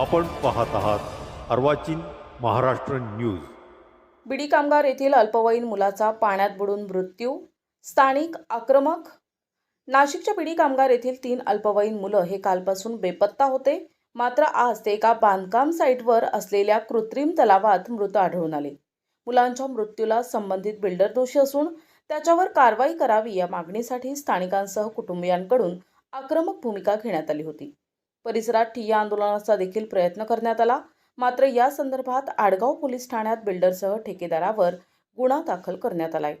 आपण पाहत आहात अर्वाचीन महाराष्ट्र न्यूज. बिडी कामगार येथील अल्पवयीन मुलाचा पाण्यात बुडून मृत्यू स्थानिक आक्रमक. नाशिकच्या बिडी कामगार येथील तीन अल्पवयीन मुलं हे कालपासून बेपत्ता होते. मात्र आज ते एका बांधकाम साईटवर असलेल्या कृत्रिम तलावात मृत आढळून आले. मुलांच्या मृत्यूला संबंधित बिल्डर दोषी असून त्याच्यावर कारवाई करावी या मागणीसाठी स्थानिकांसह कुटुंबियांकडून आक्रमक भूमिका घेण्यात आली होती. परिसरात ठिय्या आंदोलनाचा देखील प्रयत्न करण्यात आला. मात्र या संदर्भात आडगाव पोलीस ठाण्यात बिल्डरसह ठेकेदारावर गुन्हा दाखल करण्यात आलाय.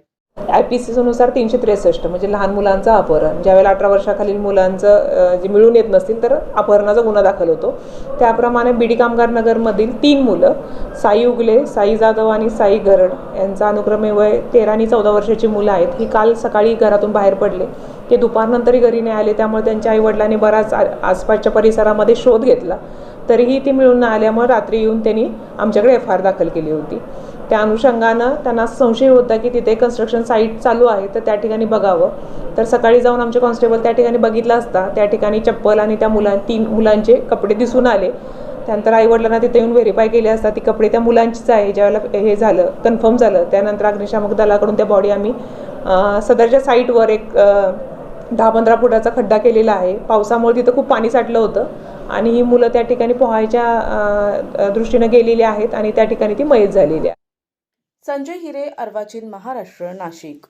आय पी सी नुसार तीनशे त्रेसष्ट म्हणजे लहान मुलांचं अपहरण. ज्यावेळेला अठरा वर्षाखालील मुलांचं जे मिळून येत नसतील तर अपहरणाचा गुन्हा दाखल होतो. त्याप्रमाणे बीडी कामगार नगरमधील तीन मुलं साई उगले साई जाधव आणि साई गरड यांचा अनुक्रमे वय तेरा आणि चौदा वर्षाची मुलं आहेत. ही काल सकाळी घरातून बाहेर पडले. ते दुपारनंतरही घरी नाही आले त्यामुळे त्यांच्या आईवडिलांनी बराच आसपासच्या परिसरामध्ये शोध घेतला. तरीही ती मिळून न आल्यामुळे रात्री येऊन त्यांनी आमच्याकडे एफ आर दाखल केली होती. त्या अनुषंगानं त्यांना संशय होता की तिथे कन्स्ट्रक्शन साईट चालू आहे तर त्या ठिकाणी बघावं. तर सकाळी जाऊन आमचे कॉन्स्टेबल त्या ठिकाणी बघितलं असता त्या ठिकाणी चप्पल आणि त्या मुलां तीन मुलांचे कपडे दिसून आले. त्यानंतर आईवडिलांना तिथे येऊन व्हेरीफाय केले असता ती कपडे त्या मुलांचीच आहे ज्यावेळेला हे झालं कन्फर्म झालं. त्यानंतर अग्निशामक दलाकडून त्या बॉडी आम्ही सदरच्या साईटवर एक दहा पंधरा फुटाचा खड्डा केलेला आहे. पावसामुळे तिथं खूप पाणी साठलं होतं. आणि ही मुलं त्या ठिकाणी पोहायच्या दृष्टीनं गेलेली आहेत आणि त्या ठिकाणी ती मयत झालेली आहे. संजय हिरे अर्वाचीन महाराष्ट्र नाशिक.